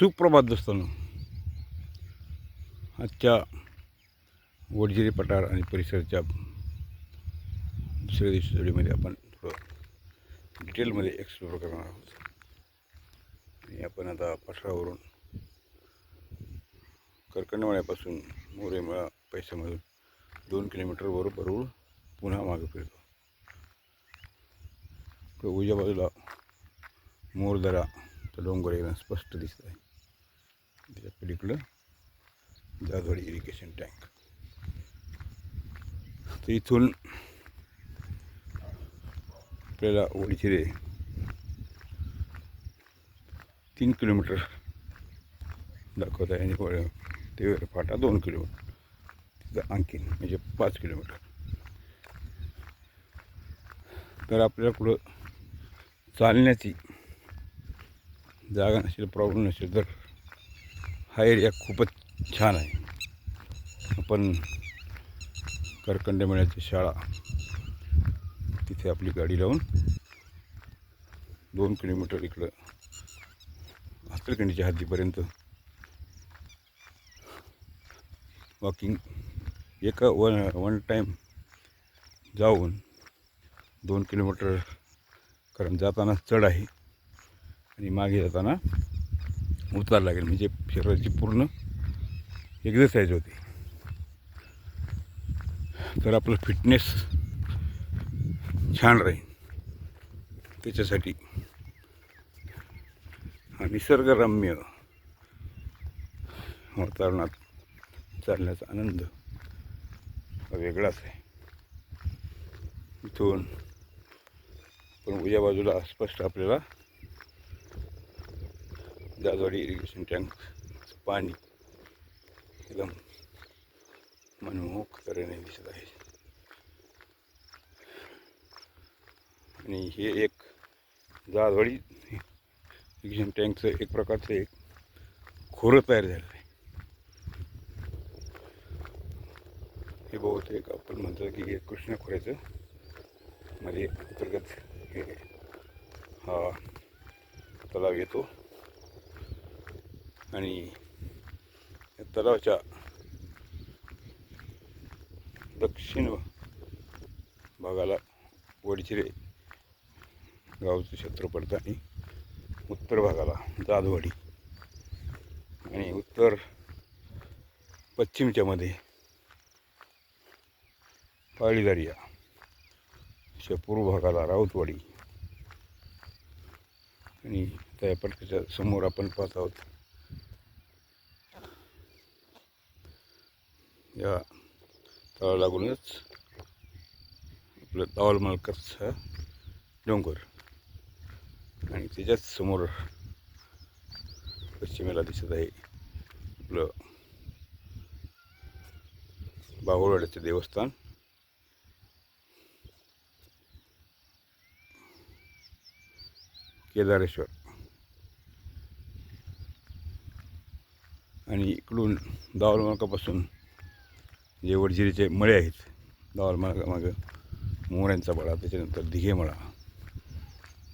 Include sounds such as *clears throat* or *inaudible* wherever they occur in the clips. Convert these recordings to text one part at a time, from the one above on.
सुप्रभात दोस्तांनो. आजच्या वडजिरी पठार आणि परिसराच्या दुसऱ्या दिवशी जोडीमध्ये आपण थोडं डिटेलमध्ये एक्सप्लोर करणार आहोत. आणि आपण आता पठारावरून करकंडवाड्यापासून मोरेमळा पैशामधून दोन किलोमीटरवर बरोबर पुन्हा मागे फिरतो. उजव्या बाजूला मोरदरा तर डोंगर एकदम स्पष्ट दिसत आहे. त्याच्या पलीकडं जाधवाडी इरिगेशन टँक तर इथून आपल्याला ओडिचिरे तीन किलोमीटर दाखवत आहे आणि ते फाटा दोन किलोमीटर तिथं आणखीन म्हणजे पाच किलोमीटर तर आपल्याला कुठं चालण्याची जागा नसेल प्रॉब्लेम नसेल तर हा एरिया खूपच छान आहे. आपण करकंड मेळ्याची शाळा तिथे आपली गाडी लावून दोन किलोमीटर इकडं हस्तरखंडीच्या हद्दीपर्यंत वॉकिंग एका वन वन टाईम जाऊन दोन किलोमीटर कारण जाताना चढ आहे आणि मागे जाताना उतार लागेल म्हणजे शरीराची पूर्ण एक्झरसाईज होते. तर आपलं फिटनेस छान राहील. त्याच्यासाठी हा निसर्गरम्य वातावरणात चालण्याचा आनंद हा वेगळाच आहे. इथून पण उजव्या बाजूला स्पष्ट आपल्याला जाजवाडी इरिगेशन टँक पाणी. एकदम मनमोहक तऱ्हेने दिसत आहे. आणि हे एक जाजवाडी इरिगेशन टँकचं एक प्रकारचं एक खोरं तयार झालेलं आहे. हे बहुतेक आपण म्हणतो की हे कृष्ण खोऱ्याचं मध्ये अंतर्गत हे हा तलाव येतो. आणि या तलावाच्या दक्षिण भागाला वडचिरे गावचं क्षेत्र पडतं आणि उत्तर भागाला जादवाडी आणि उत्तर पश्चिमच्या मध्ये पाळीदारिया अशा पूर्व भागाला राऊतवाडी. आणि त्या पटकाच्या समोर आपण पाहत आहोत या तळा लागूनच आपलं दावल मालकाचा डोंगर. आणि त्याच्याच समोर पश्चिमेला दिसत आहे आपलं बाहुळवाड्याचं देवस्थान. केदारेश्वर. आणि इकडून दावलमलकापासून जे वडजिरीचे मळे आहेत दावल मार्गामागं मोऱ्यांचा मळा त्याच्यानंतर दिघे मळा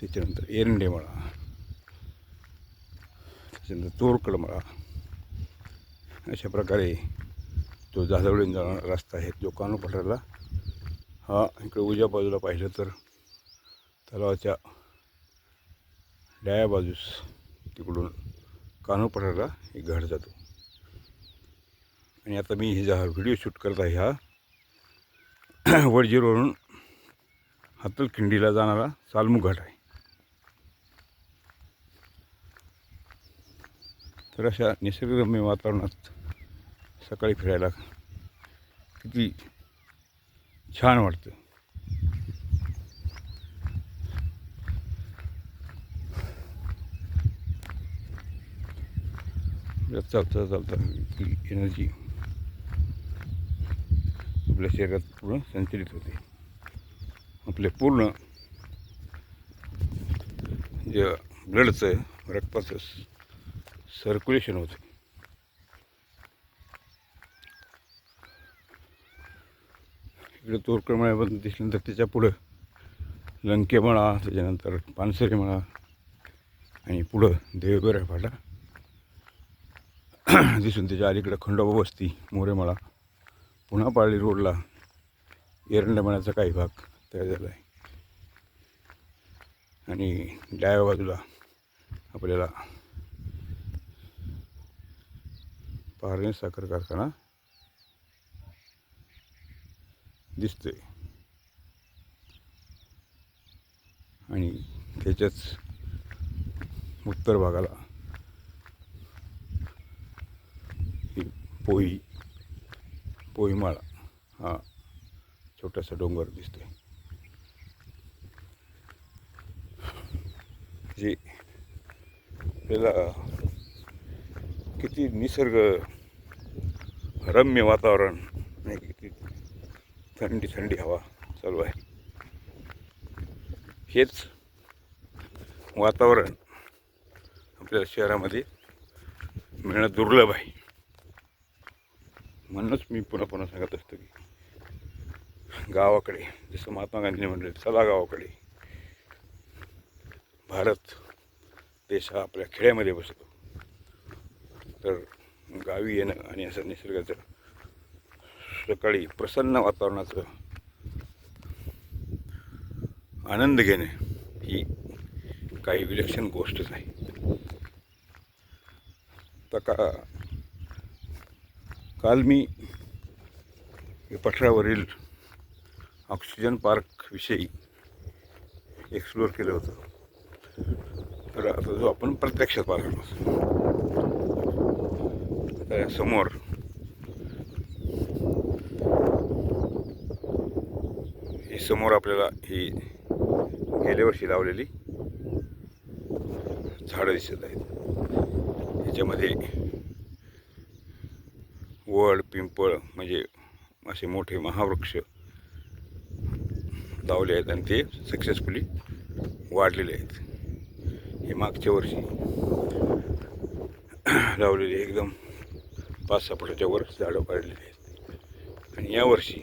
त्याच्यानंतर एरंडे मळा त्याच्यानंतर तोरकड मळा. अशा प्रकारे जो जाधवळीन जाणारा रस्ता आहे जो कानू पठारला हा इकडे उजव्या बाजूला पाहिलं तर तलावाच्या डाव्या बाजूस तिकडून कानू पठारला एक घाट जातो. आणि आता मी हे जा व्हिडिओ शूट करत आहे हा *clears throat* वडजीरवरून हातलखिंडीला जाणारा सालमू घाट आहे. तर अशा निसर्गरम्य वातावरणात सकाळी फिरायला किती छान वाटतं. चालता चालता ती एनर्जी आपल्या शरीरात पूर्ण संचलित होते. आपले पूर्ण जे ब्लडचं रक्ताचं सर्क्युलेशन होतं. इकडे तोरकडमळ्याबद्दल दिसल्यानंतर त्याच्या पुढं लंके म्हणा त्याच्यानंतर पानसरे म्हणा आणि पुढं देवगोऱ्या फाटा. *clears throat* दिसून त्याच्या अलीकडं खंडोबा वस्ती मोरेमाळा. पुन्हा पाळी रोडला एरंडमनाचा काही भाग तयार झाला आहे. आणि डाव्या बाजूला आपल्याला पारणे साखर कारखाना दिसतोय. आणि त्याच्याच उत्तर भागाला ही पोई पोईमाळा. हा. छोटासा डोंगर दिसतोय. जे आपल्याला किती निसर्ग रम्य वातावरण आणि किती थंडी थंडी हवा चालू आहे. हेच वातावरण आपल्या शहरामध्ये मिळणं दुर्लभ आहे. म्हणूनच मी पुन्हा पुन्हा सांगत असतो की गावाकडे जसं महात्मा गांधीने म्हटले चला गावाकडे. भारत देश हा आपल्या खेड्यामध्ये बसतो. तर गावी येणं आणि असं निसर्गाचं सकाळी प्रसन्न वातावरणाचं आनंद घेणे ही काही विलक्षण गोष्टच आहे. तर का काल मी पठरावरील पठारावरील ऑक्सिजन पार्कविषयी एक्सप्लोअर केलं होतं. तर आता जो आपण प्रत्यक्षात पाहतो समोर ही समोर आपल्याला ही गेल्या वर्षी लावलेली झाडं दिसत आहेत. याच्यामध्ये वड पिंपळ म्हणजे असे मोठे महावृक्ष लावले आहेत आणि ते सक्सेसफुली वाढलेले आहेत. हे मागच्या वर्षी लावलेले एकदम पाच सहा फुटाच्या वर झाडं पाडलेली आहेत. आणि यावर्षी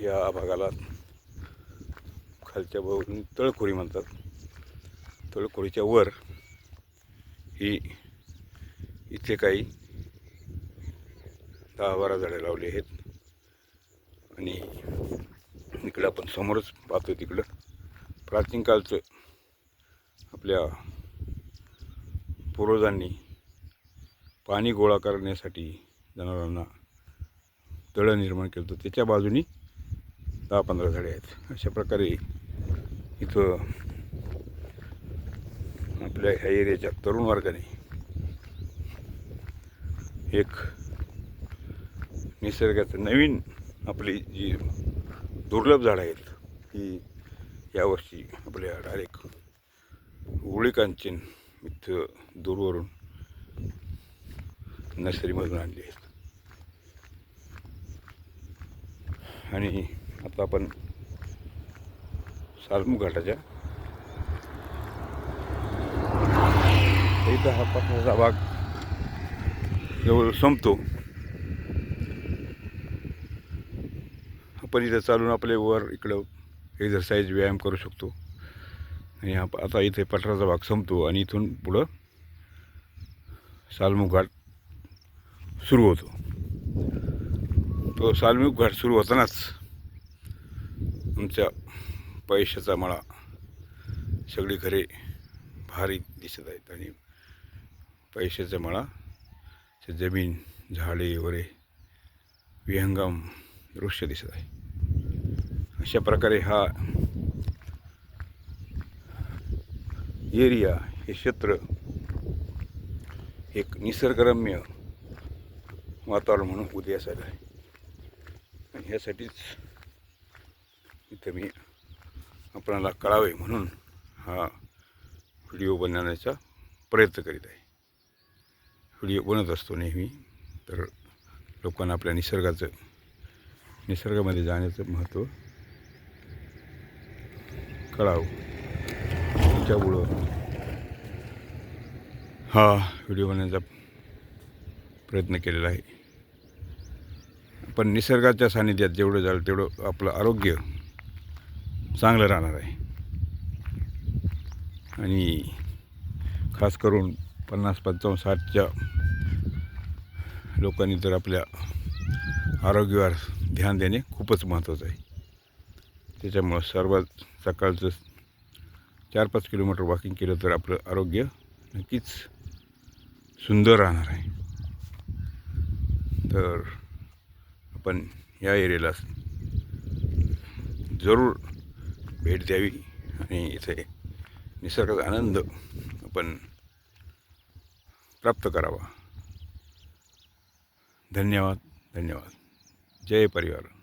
या भागाला खालच्या बाजूने तळखोरी म्हणतात. तळखोरीच्या वर ही इथे काही दहा बारा झाडे लावली आहेत. आणि इकडं आपण समोरच पाहतो तिकडं. प्राचीन कालचं आपल्या पूर्वजांनी पाणी गोळा करण्यासाठी जनावरांना तळं निर्माण केलं होतं. त्याच्या बाजूनी दहा पंधरा झाडे आहेत. अशा प्रकारे इथं आपल्या ह्या एरियाच्या तरुण वर्गाने एक निसर्गाचं नवीन आपली जी दुर्लभ झाडं आहेत ही यावर्षी आपल्या डायरेक्ट उळीकांचीन इथं दूरवरून नर्सरीमधून आणली आहेत. आणि आता आपण सालमुख घाटाच्या इथं हा पाण्याचा भाग जवळ संपतो. आपण इथं चालून आपले वर इकडं एक्झरसाईज व्यायाम करू शकतो. आणि आता इथे पठाराचा भाग संपतो आणि इथून पुढं सालमुख घाट सुरू होतो. तो सालमुख घाट सुरू होतानाच आमच्या पैशाचा मळा सगळी घरे भारी दिसत आहेत आणि पैशाचा मळा जमीन झाडे वरे विहंगम दृश्य दिसत आहे. अशा प्रकारे हा एरिया हे क्षेत्र एक निसर्गरम्य वातावरण म्हणून उदयास आलं आहे. आणि ह्यासाठीच इथं मी आपणाला कळावे म्हणून हा व्हिडिओ बनवण्याचा प्रयत्न करीत आहे. व्हिडिओ बनत असतो नेहमी तर लोकांना आपल्या निसर्गाचं निसर्गामध्ये जाण्याचं महत्त्व कळावं. त्याच्यामुळं हा व्हिडिओ बनवण्याचा प्रयत्न केलेला आहे. पण निसर्गाच्या सानिध्यात जेवढं झालं तेवढं आपलं आरोग्य चांगलं राहणार आहे. आणि खास करून पन्नास पंचावन्न साठच्या लोकांनी तर आपल्या आरोग्यावर ध्यान देणे खूपच महत्त्वाचं आहे. त्याच्यामुळं सर्वात सकाळचं चार पाच किलोमीटर वॉकिंग केलं तर आपलं आरोग्य नक्कीच सुंदर राहणार आहे. तर आपण या एरियाला जरूर भेट द्यावी आणि इथे निसर्गाचा आनंद आपण प्राप्त करावा. धन्यवाद धन्यवाद. जय परिवार.